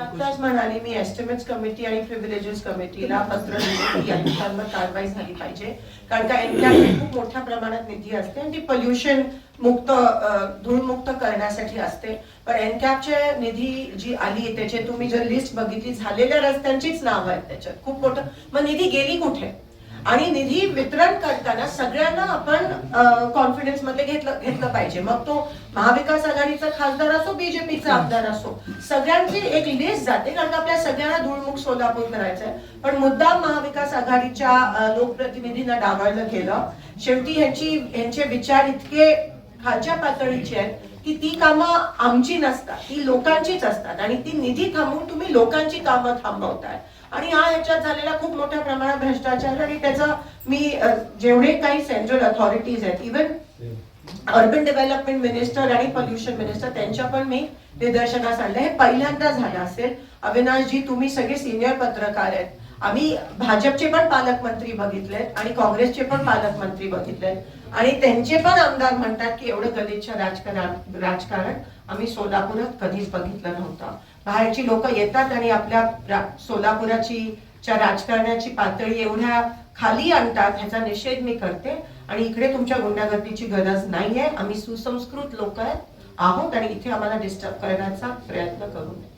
आताच म्हणाले मी एस्टिमेट्स कमिटी आणि प्रिव्हिलेजेस कमिटीला पत्र लिहिलं की या कारवाई झाली पाहिजे. कारण का एनकॅपमध्ये खूप मोठ्या प्रमाणात निधी असते आणि ती पोल्युशन मुक्त धूळमुक्त करण्यासाठी असते. पण एनकॅपच्या निधी जी आली त्याचे तुम्ही जर लिस्ट बघितली झालेल्या रस्त्यांचीच नावं आहेत त्याच्यात. खूप मोठं. मग निधी गेली कुठे? आणि निधी वितरण करताना सगळ्यांना आपण कॉन्फिडन्समध्ये घेतलं घेतलं पाहिजे. मग तो महाविकास आघाडीचा खासदार असो बीजेपीचा आमदार असो सगळ्यांची एक लिस्ट जाते कारण आपल्या सगळ्यांना धुळमुख सोलापूर करायचंय. पण मुद्दाम महाविकास आघाडीच्या लोकप्रतिनिधींना डावळलं गेलं. शेवटी ह्यांची ह्यांचे विचार इतके खालच्या पातळीची आहेत की ती कामं आमची नसतात ती लोकांचीच असतात. आणि ती निधी थांबवून तुम्ही लोकांची कामं थांबवताय. आणि हा ह्याच्यात झालेला खूप मोठ्या प्रमाणात भ्रष्टाचार आणि त्याचा मी जेवढे काही सेंट्रल अथॉरिटीज आहेत इव्हन अर्बन डेव्हलपमेंट मिनिस्टर आणि पोल्युशन मिनिस्टर त्यांच्या पण मी निदर्शनास आणलं. हे पहिल्यांदा झालं असेल. अविनाशजी तुम्ही सगळे सिनियर पत्रकार आहेत. आम्ही भाजपचे पण पालकमंत्री बघितलेत आणि काँग्रेसचे पण पालकमंत्री बघितलेत आणि त्यांचे पण आमदार म्हणतात की एवढं गलिच्छ राजकारण राजकारण आम्ही सोलापुरात कधीच बघितलं नव्हतं. बाहेरची लोक येतात आणि आपल्या सोलापुराची च्या राजकारणाची पातळी एवढ्या खाली आणतात ह्याचा निषेध मी करते. आणि इकडे तुमच्या गुंडागर्दीची गरज नाहीये. आम्ही सुसंस्कृत लोक आहेत आहोत आणि इथे आम्हाला डिस्टर्ब करण्याचा प्रयत्न करू नये.